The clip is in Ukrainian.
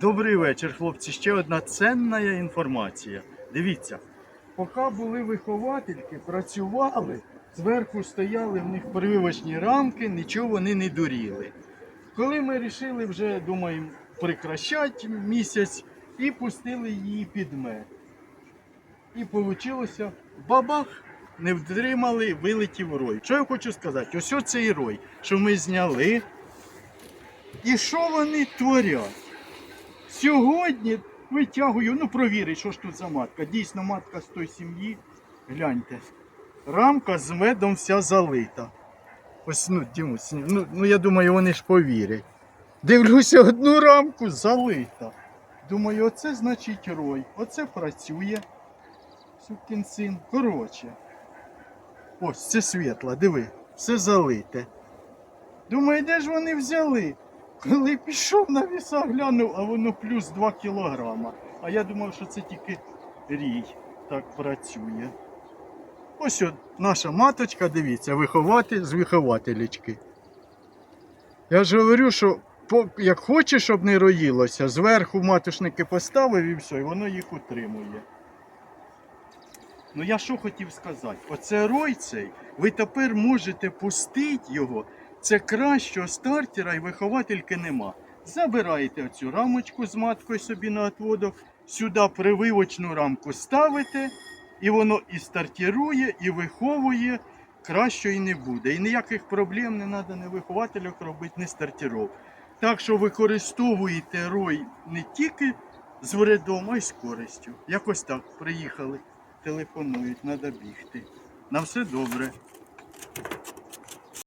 Добрий вечір, хлопці. Ще одна ценна інформація. Дивіться, поки були виховательки, працювали, зверху стояли в них прививочні рамки, нічого вони не дуріли. Коли ми вирішили вже, думаємо, прикращати місяць і пустили її під мед. І вийшло бабах, не втримали, вилетів рой. Що я хочу сказати? Ось цей рой, що ми зняли. І що вони творять? Сьогодні витягую, ну провірить, що ж тут за матка. Дійсно, матка з тої сім'ї. Гляньте. Рамка з медом вся залита. Ось, ну, Дімусь, ну, ну я думаю, вони ж повірять. Дивлюся, одну рамку залита. Думаю, оце значить рой. Оце працює. Сукін син. Коротше. Ось це світла, диви, все залите. Думаю, де ж вони взяли? Коли пішов на віса, глянув, а воно плюс 2 кілограма. А я думав, що це тільки рій так працює. Ось от наша маточка, дивіться, виховати з вихователічки. Я ж говорю, що як хочеш, щоб не роїлося, зверху матушники поставив і все, і воно їх утримує. Ну я що хотів сказати? Оце рой цей, ви тепер можете пустити його. Це кращого стартера і виховательки нема. Забираєте оцю рамочку з маткою собі на отводок, сюди прививочну рамку ставите, і воно і стартірує, і виховує, кращої не буде. І ніяких проблем не треба не вихователю робити, не стартіров. Так що використовуєте рой не тільки з вредом, а й з користю. Якось так приїхали, телефонують, треба бігти. На все добре.